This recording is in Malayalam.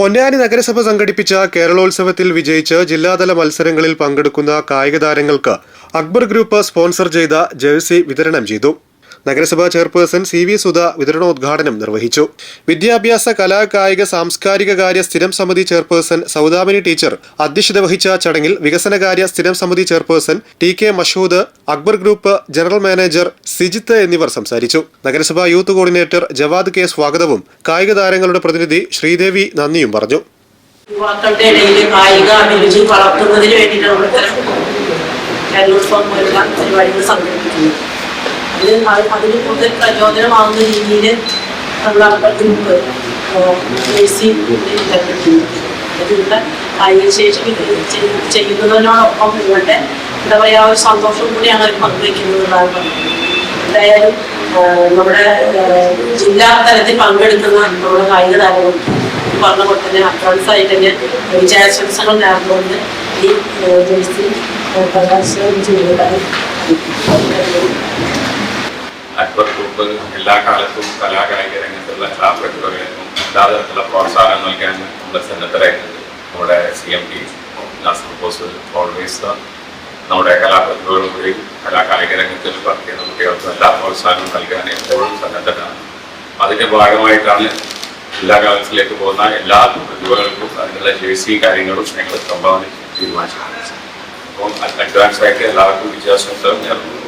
പൊന്നാനി നഗരസഭ സംഘടിപ്പിച്ച കേരളോത്സവത്തിൽ വിജയിച്ച് ജില്ലാതല മത്സരങ്ങളിൽ പങ്കെടുക്കുന്ന കായിക താരങ്ങൾക്ക് അക്ബർ ഗ്രൂപ്പ് സ്പോൺസർ ചെയ്ത ജേഴ്സി വിതരണം ചെയ്തു. നഗരസഭാ ചെയർപേഴ്സൺ സി വി സുധ വിതരണോദ്ഘാടനം നിർവഹിച്ചു. വിദ്യാഭ്യാസ കലാ കായിക സാംസ്കാരിക കാര്യ സ്ഥിരം സമിതി ചെയർപേഴ്സൺ സൗദാമിനി ടീച്ചർ അധ്യക്ഷത വഹിച്ച ചടങ്ങിൽ വികസനകാര്യ സ്ഥിരം സമിതി chairperson T K Mashood Akbar group general manager Sijith എന്നിവർ സംസാരിച്ചു. നഗരസഭാ യൂത്ത് കോർഡിനേറ്റർ ജവാദ് കെ സ്വാഗതവും കായിക താരങ്ങളുടെ പ്രതിനിധി ശ്രീദേവി നന്ദിയും പറഞ്ഞു. യുവാക്കളുടെ ഇടയിൽ കായിക അഭിരുചി വളർത്തുന്നതിന് വേണ്ടിയിട്ടാണ് ഇത്തരം പോലുള്ള പരിപാടികൾ സംഘടിപ്പിക്കുന്നത്. അത് അതിന് കൂടുതൽ പ്രചോദനമാകുന്ന രീതിയിൽ നമ്മൾ അമ്പലത്തിൽ മുമ്പ് ജേഴ്സി അതിലുള്ള കായിക ശേഷി ചെയ്- ചെയ്യുന്നതിനോടൊപ്പം നിങ്ങളുടെ എന്താ പറയുക ഒരു സന്തോഷം കൂടി അവർ പങ്കുവയ്ക്കുന്നത് എന്നാണ് പറഞ്ഞത് എന്തായാലും നമ്മുടെ ജില്ലാ തലത്തിൽ പങ്കെടുക്കുന്ന നമ്മുടെ കായിക താരവും പറഞ്ഞ പോലെ തന്നെ അഡ്വാൻസ് ആയിട്ട് തന്നെ വിജയാശംസകൾ നേർന്നുകൊണ്ട് ഈ ജേഴ്സി പ്രകാശനം ചെയ്യുന്നതായി അക്ബർ എല്ലാ കാലത്തും കലാകായിക രംഗത്തുള്ള എല്ലാ പ്രതിഭകൾക്കും എല്ലാ തരത്തിലുള്ള പ്രോത്സാഹനം നൽകാൻ നമ്മുടെ സന്നദ്ധരായിട്ടുണ്ട് നമ്മുടെ C M T Nasar boss always നമ്മുടെ കലാപ്രതിഭകളും കലാകായിക രംഗത്തിൽ വർക്ക് ചെയ്യുന്ന കുട്ടികൾക്കും എല്ലാ പ്രോത്സാഹനവും നൽകാൻ എപ്പോഴും സന്നദ്ധരാണ്. അതിന്റെ ഭാഗമായിട്ടാണ് എല്ലാ കാലത്തിലേക്ക് പോകുന്ന എല്ലാ പ്രതിഭകൾക്കും അതിനുള്ള ജേഴ്സി കാര്യങ്ങളും ഞങ്ങൾ സംഭാവന തീരുമാനിച്ചിട്ടുണ്ട് അപ്പം അഡ്വാൻസ് ആയിട്ട് എല്ലാവർക്കും വിജയാശംസകൾ നേർന്നു